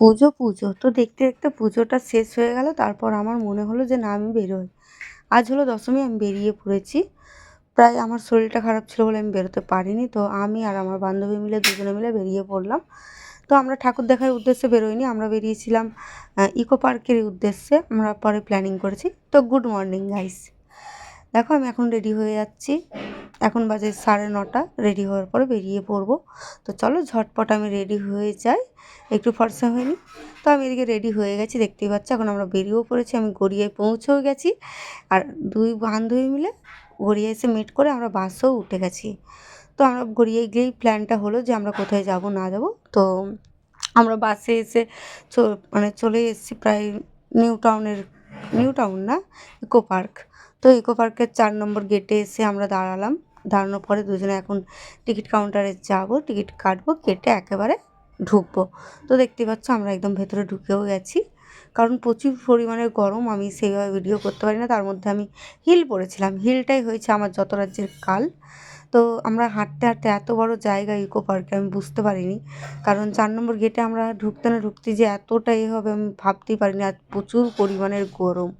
পুজো পুজো। তো দেখতে দেখতে পুজোটা শেষ হয়ে গেল। তারপর আমার মনে হলো যে, না, আমি বেরোই। আজ হলো দশমী, আমি বেরিয়ে পড়েছি। প্রায় আমার শরীরটা খারাপ ছিল বলে আমি বেরোতে পারিনি। তো আমি আর আমার বান্ধবী মিলে দুজনে মিলে বেরিয়ে পড়লাম। তো আমরা ঠাকুর দেখার উদ্দেশ্যে বেরোইনি। আমরা বেরিয়েছিলাম ইকো পার্কের উদ্দেশ্যে। আমরা পরে প্ল্যানিং করেছি। তো গুড মর্নিং গাইস দেখো, আমি এখন রেডি হয়ে যাচ্ছি। এখন বাজে সাড়ে নটা রেডি হওয়ার পরে বেরিয়ে পড়ব। তো চলো ঝটপট আমি রেডি হয়ে যাই। একটু ফর্সা হয়নি। তো আমি এদিকে রেডি হয়ে গেছি, দেখতেই পাচ্ছি, এখন আমরা বেরিয়েও পড়েছি, আমি গড়িয়ায় পৌঁছেও গেছি। আর দুই বান্ধবী মিলে গড়িয়া এসে মিট করে আমরা বাসেও উঠে গেছি। তো আমরা গড়িয়ায় গিয়েই প্ল্যানটা হলো যে আমরা কোথায় যাব, না যাব। তো আমরা বাসে এসে মানে চলে এসেছি প্রায় নিউ টাউনের নিউ টাউন না ইকো পার্ক তো ইকো পার্কের চার নম্বর গেটে এসে আমরা দাঁড়ালাম। দাঁড়ানোর পরে দুজনে এখন টিকিট কাউন্টারে যাব, টিকিট কাটবো, কেটে একেবারে ঢুকবো। তো দেখতে পাচ্ছ আমরা একদম ভেতরে ঢুকেও গেছি। কারণ প্রচুর পরিমাণে গরম, আমি সেইভাবে ভিডিও করতে পারি না। তার মধ্যে আমি হিল পরেছিলাম হিলটাই হয়েছে আমার যত রাজ্যের কাল। তো আমরা হাঁটতে হাঁটতে এত বড় জায়গা ইকো পার্কে আমি বুঝতে পারিনি। কারণ চার নম্বর গেটে আমরা ঢুকতে না ঢুকতে যে এতটা এ হবে আমি ভাবতেই পারিনি। আর প্রচুর পরিমাণের গরম।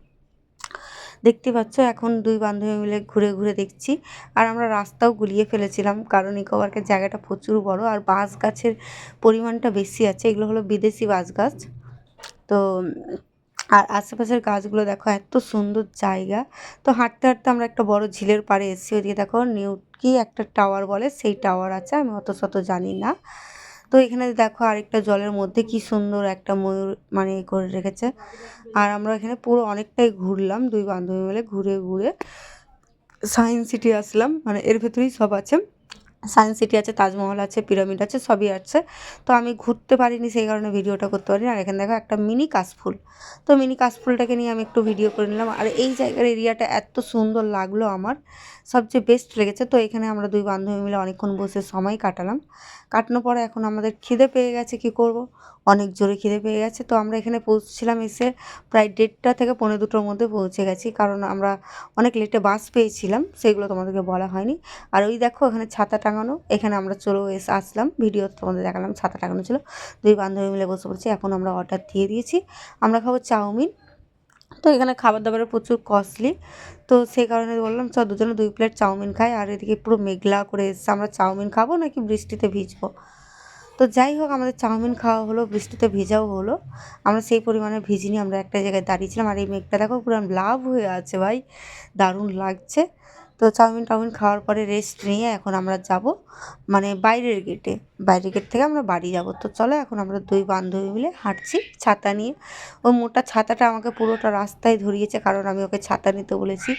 দেখতে পাচ্ছ, এখন দুই বান্ধবী মিলে ঘুরে ঘুরে দেখছি। আর আমরা রাস্তাও গুলিয়ে ফেলেছিলাম, কারণ ইকো পার্কের জায়গাটা প্রচুর বড় আর বাঁশ গাছের পরিমাণটা বেশি আছে। এগুলো হলো বিদেশি বাঁশ গাছ। তো, আর আশেপাশের গাছগুলো দেখো, এত সুন্দর জায়গা। তো হাঁটতে হাঁটতে আমরা একটা বড় ঝিলের পাড়ে এসেছি। ওদিকে দেখো, নিউ কি একটা টাওয়ার বলে, সেই টাওয়ার আছে, আমি অত শত জানি না। তো এখানে দেখো আরেকটা জলের মধ্যে কি সুন্দর একটা ময়ূর মানে করে রেখেছে। আর আমরা এখানে পুরো অনেকটাই ঘুরলাম, দুই বান্ধবী মিলে ঘুরে ঘুরে। সায়েন্স সিটি আসলাম মানে এর ভেতরেই সব আছে। সায়েন্স সিটি আছে, তাজমহল আছে, পিরামিড আছে, সবই আছে। তো আমি ঘুরতে পারিনি, সেই কারণে ভিডিওটা করতে পারিনি। আর এখানে দেখো একটা মিনি কাশফুল। তো মিনি কাশফুলটাকে নিয়ে আমি একটু ভিডিও করে নিলাম। আর এই জায়গার এরিয়াটা এত সুন্দর লাগল আমার। সবচেয়ে বেস্ট লেগেছে। তো এখানে আমরা দুই বান্ধবী মিলে অনেকক্ষণ বসে সময় কাটালাম। কাটানোর পরে এখন আমাদের খিদে পেয়ে গেছে, কি করব? অনেক জোরে খিদে পেয়ে গেছে। তো আমরা এখানে পৌঁছছিলাম, এসে প্রায় দেড়টা থেকে পনেরো দুটোর মধ্যে পৌঁছে গেছি। কারণ আমরা অনেক লেটে বাস পেয়েছিলাম, সেগুলো তোমাদেরকে বলা হয়নি। আর ওই দেখো, এখানে ছাতা টাঙানো। এখানে আমরা চলেও এসে, আসলাম। ভিডিও তোমাদের দেখালাম, ছাতা টাঙানো ছিল। দুই বান্ধবী মিলে বসে পড়েছি। এখন আমরা অর্ডার দিয়ে দিয়েছি। আমরা খাব চাউমিন। তো এখানে খাবার দাবারের প্রচুর কস্টলি তো সেই কারণে বললাম চ দুজনে দুই প্লেট চাউমিন খাই। আর এদিকে পুরো মেঘলা করে এসছে। আমরা চাউমিন খাব নাকি বৃষ্টিতে ভিজবো? তো যাই হোক, আমাদের চাউমিন খাওয়া হলো, বৃষ্টিতে ভেজাও হলো। আমরা সেই পরিমাণে ভিজিনি, আমরা একটা জায়গায় দাঁড়িয়েছিলাম আর এই মেঘটা দেখো পুরো লাভ হয়ে আছে ভাই। দারুণ লাগছে। তো চাউমিন টাউমিন খাওয়ার পরে রেস্ট নিয়ে এখন আমরা যাব মানে বাইরের গেটে বাইরের গেট থেকে আমরা বাড়ি যাব। তো চলো এখন আমরা দুই বান্ধবী মিলে হাঁটছি ছাতা নিয়ে। ও মোটা ছাতাটা আমাকে পুরোটা রাস্তায় ধরিয়েছে, কারণ আমি ওকে ছাতা নিতে বলেছি।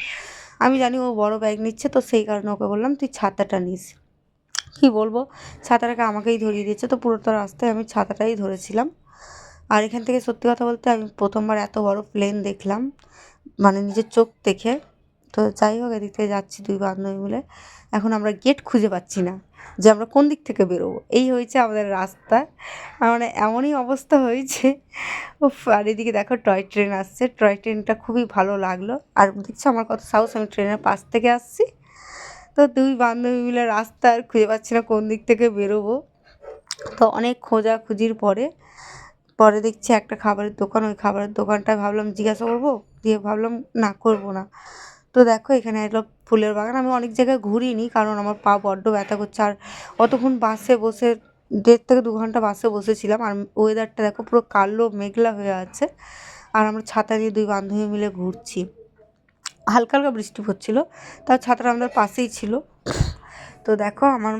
আমি জানি ও বড় ব্যাগ নিচ্ছে, তো সেই কারণে ওকে বললাম, তুই ছাতাটা নিস। কী বলব? ছাতাটাকে আমাকেই ধরিয়ে দিয়েছে, তো পুরোটা রাস্তায় আমি ছাতাটাই ধরেছিলাম। আর এখান থেকে সত্যি কথা বলতে আমি প্রথমবার এত বড় প্লেন দেখলাম মানে নিজের চোখ দেখে। তো যাই হোক, এদিক যাচ্ছি দুই বান্ধবী মিলে। এখন আমরা গেট খুঁজে পাচ্ছি না যে আমরা কোন দিক থেকে বেরোবো। এই হয়েছে আমাদের রাস্তা। মানে এমনই অবস্থা হয়েছে। ও আর এদিকে দেখো টয় ট্রেন আসছে। টয় ট্রেনটা খুবই ভালো লাগল। আর দেখছ আমার কত সাহস, আমি ট্রেনের পাশ থেকে আসছি। তো দুই বান্ধবী মিলে রাস্তা আর খুঁজে পাচ্ছি না কোন দিক থেকে বেরোবো। তো অনেক খোঁজাখুঁজির পরে পরে দেখছি একটা খাবারের দোকান। ওই খাবারের দোকানটায় ভাবলাম জিজ্ঞাসা করব। দিয়ে ভাবলাম না, করব না। তো দেখো, এখানে এলো ফুলের বাগান। আমি অনেক জায়গায় ঘুরিনি, কারণ আমার পা বড্ড ব্যথা করছে। আর অতক্ষণ বাসে বসে, দেড় থেকে দু ঘণ্টা বাসে বসেছিলাম। আর ওয়েদারটা দেখো, পুরো কালো, মেঘলা হয়ে আছে। আর আমরা ছাতা নিয়ে দুই বান্ধবী মিলে ঘুরছি। হালকা হালকা বৃষ্টি পড়ছিলো তার ছাতাটা আমাদের পাশেই ছিল। তো দেখো, আমার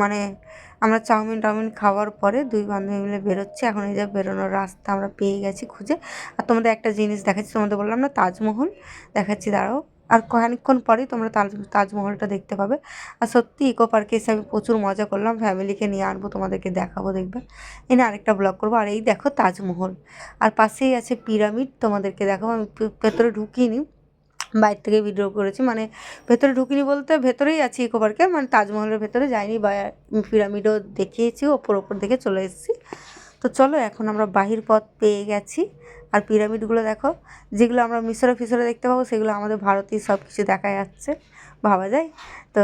মানে আমরা চাউমিন টাউমিন খাওয়ার পরে দুই বান্ধবী মিলে বেরোচ্ছি। এখন এই যে বেরোনোর রাস্তা আমরা পেয়ে গেছি খুঁজে। আর তোমাদের একটা জিনিস দেখাচ্ছি, তোমাদের বললাম না, তাজমহল। দেখাচ্ছি, দাঁড়াও। আর খানিকক্ষণ পরেই তোমরা তাজ, তাজমহলটা দেখতে পাবে। আর সত্যি ইকো পার্কে এসে আমি প্রচুর মজা করলাম। ফ্যামিলিকে নিয়ে আনব, তোমাদেরকে দেখাবো, দেখবে। এনে আরেকটা ব্লগ করব। আর এই দেখো তাজমহল। আর পাশেই আছে পিরামিড তোমাদেরকে দেখাবো। আমি ভেতরে ঢুকিনি। বাইরে থেকে ভিডিও করেছি। মানে ভেতরে ঢুকিনি বলতে ভেতরেই আছি ইকো পার্কে মানে তাজমহলের ভেতরে যাইনি বা পিরামিডও দেখিয়েছি, ওপর ওপর দেখে চলে এসেছি। তো চলো এখন আমরা বাহির পথ পেয়ে গেছি। আর পিরামিডগুলো দেখো, যেগুলো আমরা মিশরে ফিশরে দেখতে পাবো, সেগুলো আমাদের ভারতেই সব কিছু দেখা যাচ্ছে। ভাবা যায়? তো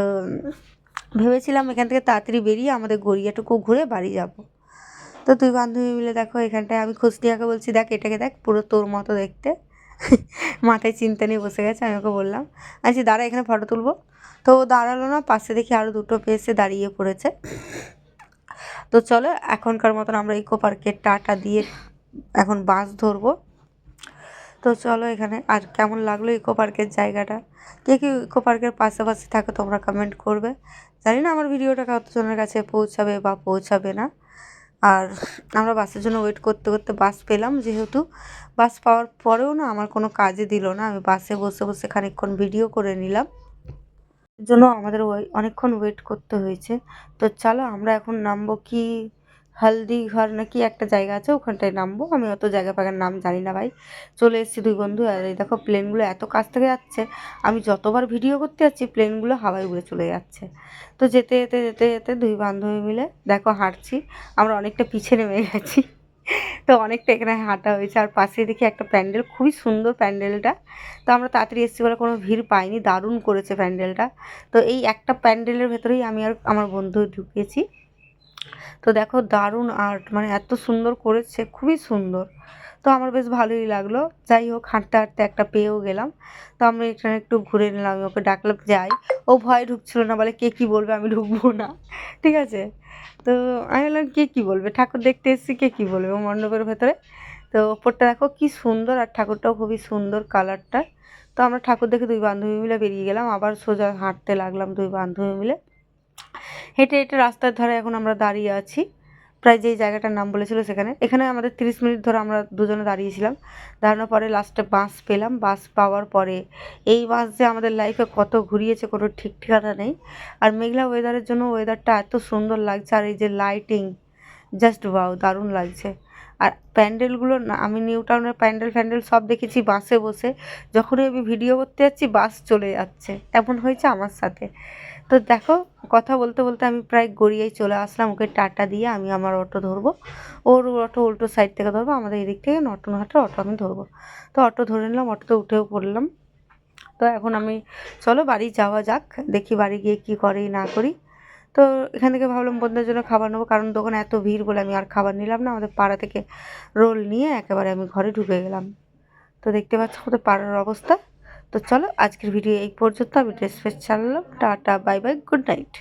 ভেবেছিলাম এখান থেকে তাড়াতাড়ি বেরিয়ে আমাদের গড়িয়াটুকু ঘুরে বাড়ি যাব। তো দুই বান্ধবী মিলে দেখো এখানটায়, আমি খুশনিয়াকে বলছি, দেখ এটাকে দেখ, পুরো তোর মতো দেখতে। মাথায় চিন্তা নিয়ে বসে গেছে, আমি ওকে বললাম আচ্ছা দাঁড়া, এখানে ফটো তুলবো। তো দাঁড়াল না, পাশে দেখি আরও দুটো পেয়েছে দাঁড়িয়ে পড়েছে। তো চলো, এখনকার মতন আমরা ইকো পার্কের টাটা দিয়ে এখন বাস ধরবো। তো চলো এখানে, আর কেমন লাগল ইকো পার্কের জায়গাটা? কে কে ইকো পার্কের পাশাপাশি থাকে, তোমরা কমেন্ট করবে। জানি না আমার ভিডিওটা কতজনের কাছে পৌঁছাবে বা পৌঁছাবে না। আর আমরা বাসের জন্য ওয়েট করতে করতে বাস পেলাম, যেহেতু বাস পাওয়ার পরেও না আমার কোনো কাজে দিল না। আমি বাসে বসে বসে খানিকক্ষণ ভিডিও করে নিলাম। জন্য আমাদের অনেকক্ষণ ওয়েট করতে হয়েছে। তো চলো আমরা এখন নামবো কি হলদি ঘর না একটা জায়গা আছে, ওখানটায় নামবো। আমি অত জায়গা ফায়গার নাম জানি না ভাই। চলে এসেছি দুই বন্ধু, আর এই দেখো প্লেনগুলো এত কাছ থেকে যাচ্ছে। আমি যতবার ভিডিও করতে যাচ্ছি, প্লেনগুলো হাওয়ায় উড়ে চলে যাচ্ছে। তো যেতে যেতে যেতে যেতে দুই বান্ধবী মিলে দেখো হাঁটছি। আমরা অনেকটা পিছে নেমে গেছি। তো অনেকটা এখানে হাঁটা হয়েছে, আর পাশে দেখি একটা প্যান্ডেল, খুবই সুন্দর প্যান্ডেলটা। তো আমরা তাড়াতাড়ি এসেছি বলে কোনো ভিড় পাইনি, দারুণ করেছে প্যান্ডেলটা। তো এই একটা প্যান্ডেলের ভেতরেই আমি আর আমার বন্ধু ঢুকেছি। তো দেখো দারুণ আর্ট মানে এত সুন্দর করেছে, খুবই সুন্দর। তো আমার বেশ ভালোই লাগল। যাই হোক, হাঁটতে হাঁটতে একটা পেয়েও গেলাম। তো আমি এখানে একটু ঘুরে নিলাম ওকে ডাকলাম, যাই। ও ভয় ঢুকছিল না, বলে, কে কী বলবে? আমি ঢুকবো না। ঠিক আছে? তো আমি বললাম, কে কী বলবে? ঠাকুর দেখতে এসেছি, কে কী বলবে? মণ্ডপের ভেতরে। তো ওপরটা দেখো, কি সুন্দর, আর ঠাকুরটাও খুবই সুন্দর কালারটা তো আমরা ঠাকুর দেখে দুই বান্ধবী মিলে বেরিয়ে গেলাম, আবার সোজা হাঁটতে লাগলাম দুই বান্ধবী মিলে। হেঁটে হেঁটে রাস্তার ধারে এখন আমরা দাঁড়িয়ে আছি। প্রায় যেই জায়গাটার নাম বলেছিল সেখানে। এখানে আমাদের তিরিশ মিনিট ধরে আমরা দুজনে দাঁড়িয়েছিলাম। দাঁড়ানোর পরে লাস্টে বাস পেলাম। বাস পাওয়ার পরে এই বাস যে আমাদের লাইফে কত ঘুরিয়েছে, কোনো ঠিক ঠিকানা নেই। আর মেঘলা ওয়েদারের জন্য ওয়েদারটা এত সুন্দর লাগছে আর এই যে লাইটিং জাস্ট ওয়াও দারুণ লাগছে। আর প্যান্ডেলগুলো না, আমি নিউ টাউনের প্যান্ডেল ফ্যান্ডেল সব দেখেছি বাসে বসে। যখনই আমি ভিডিও করতে যাচ্ছি বাস চলে যাচ্ছে। এমন হয়েছে আমার সাথে। তো দেখো, কথা বলতে বলতে আমি প্রায় গড়িয়েই চলে আসলাম। ওকে টাটা দিয়ে আমি আমার অটো ধরবো। ওর অটো উল্টো সাইড থেকে ধরবো, আমাদের এদিক থেকে নটন হাটের অটো আমি ধরবো। তো অটো ধরে নিলাম, অটোতে উঠেও পড়লাম। তো এখন আমি, চলো বাড়ি যাওয়া যাক, দেখি বাড়ি গিয়ে কী করি, না করি। তো এখান থেকে ভাবলাম বন্ধুদের জন্য খাবার নেব, কারণ দোকানে এত ভিড় বলে আমি আর খাবার নিলাম না। আমাদের পাড়া থেকে রোল নিয়ে একেবারে আমি ঘরে ঢুকে গেলাম। তো দেখতে পাচ্ছ আমাদের পাড়ার অবস্থা। তো চলো আজকের ভিডিও এই পর্যন্ত, আমি ড্রেস ফ্রেস ছাড়লাম। Tata, bye bye, good night.